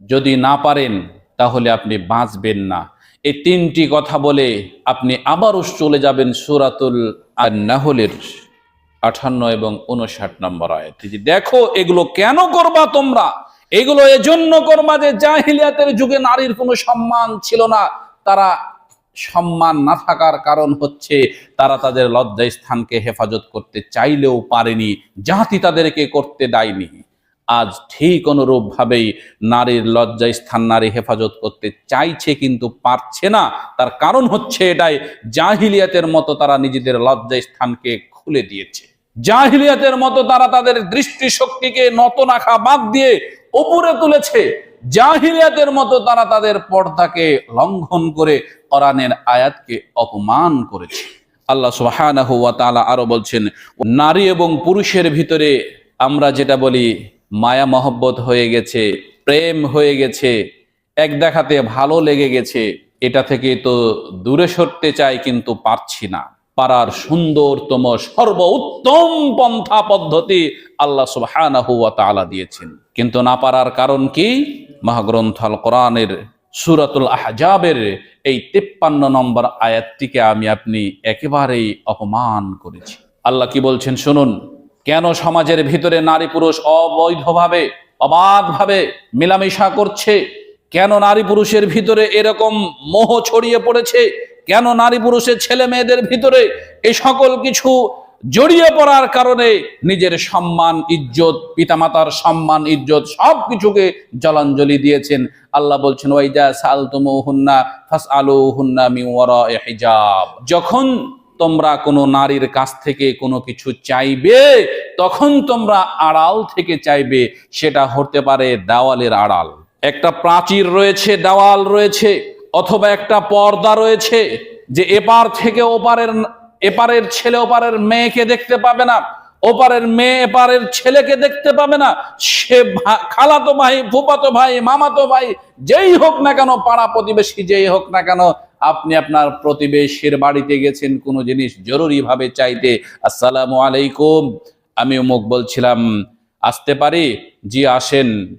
যদি না পারেন, তাহলে আপনি বাঁচবেন না। এই তিনটি কথা বলে আপনি আবারও চলে যাবেন সুরাতুল আর নাহলের আঠান্ন এবং উনষাট নম্বর আয়াত। দেখো, এগুলো কেন করবা তোমরা? এগুলো এজন্য করবা যে জাহিলিয়াতের যুগে নারীর কোনো সম্মান ছিল না। তারা সম্মান না থাকার কারণ হচ্ছে তারা তাদের লজ্জায় স্থানকে হেফাজত করতে চাইলেও পারেনি। জাতি তাদেরকে করতে দেয়নি। আজ ঠিক অনুরূপ ভাবেই নারীর লজ্জায় স্থান নারী হেফাজত করতে চাইছে কিন্তু পারছে না। তার কারণ হচ্ছে এটাই, জাহিলিয়াতের মতো তারা নিজেদের লজ্জায় স্থানকে খুলে দিয়েছে। জাহিলিয়াতের মতো তারা তাদের দৃষ্টিশক্তিকে নতনাখা বাদ দিয়ে উপরে তুলেছে। জাহিলিয়াতের মতো তারা তাদের পর্দাকে লঙ্ঘন করে কোরআনের আয়াতকে অপমান করেছে। আল্লাহ সুবহানাহু ওয়া তাআলা আরও বলছেন, নারী এবং পুরুষের ভিতরে আমরা যেটা বলি মায়া মহব্বত হয়ে গেছে, প্রেম হয়ে গেছে, এক দেখাতে ভালো লেগে গেছে, এটা থেকে তো দূরে সরতে চাই কিন্তু পারছি না। পারার সুন্দরতম সর্বোত্তম পন্থা পদ্ধতি আল্লাহ তাআলা দিয়েছেন। কিন্তু না পারার কারণ কি? মহাগ্রন্থ আল কোরআনের সুরাতুল আহজাবের এই তিপ্পান্ন নম্বর আয়াতটিকে আমি আপনি একেবারেই অপমান করেছি। আল্লাহ কি বলছেন শুনুন? কেন সমাজের ভিতরে নারী পুরুষ অবৈধভাবে, অবাধভাবে মেলামেশা করছে? কেন নারী পুরুষের ভিতরে এরকম মোহ ছড়িয়ে পড়েছে? কেন নারী পুরুষের ছেলে মেয়েদের ভিতরে এই সকল কিছু জড়িয়ে পড়ার কারণে নিজের সম্মান, ইজ্জত, পিতামাতার সম্মান, ইজ্জত সব কিছুকে জলাঞ্জলি দিয়েছেন? আল্লাহ বলছেন, ওয়াইজা সালতুমু হুন্না ফাস আলু হুন্না মিওয়ারা হিজাব। যখন তোমরা কোনো নারীর কাছ থেকে কোনো কিছু চাইবে, তখন তোমরা আড়াল থেকে চাইবে, সেটা হতে পারে দেওয়ালের আড়াল। একটা প্রাচীর রয়েছে, দেওয়াল রয়েছে, অথবা একটা পর্দা রয়েছে, যে এপার থেকে ওপারের, এপারের ছেলে ওপারের মেয়েকে দেখতে পাবে না, ওপারের মেয়ে এপারের ছেলেকে দেখতে পাবে না, সে খালাতো ভাই ফুপাতো ভাই, মামাতো ভাই, যেই হোক না কেন, পাড়া প্রতিবেশী যেই হোক না কেন আপনি আপনার প্রতিবেশীর বাড়িতে গেছেন, কোনো জিনিস জরুরিভাবে চাইতে, আসসালামু আলাইকুম। আমি অমুক বলছিলাম, আসতে পারি? জি, আসেন।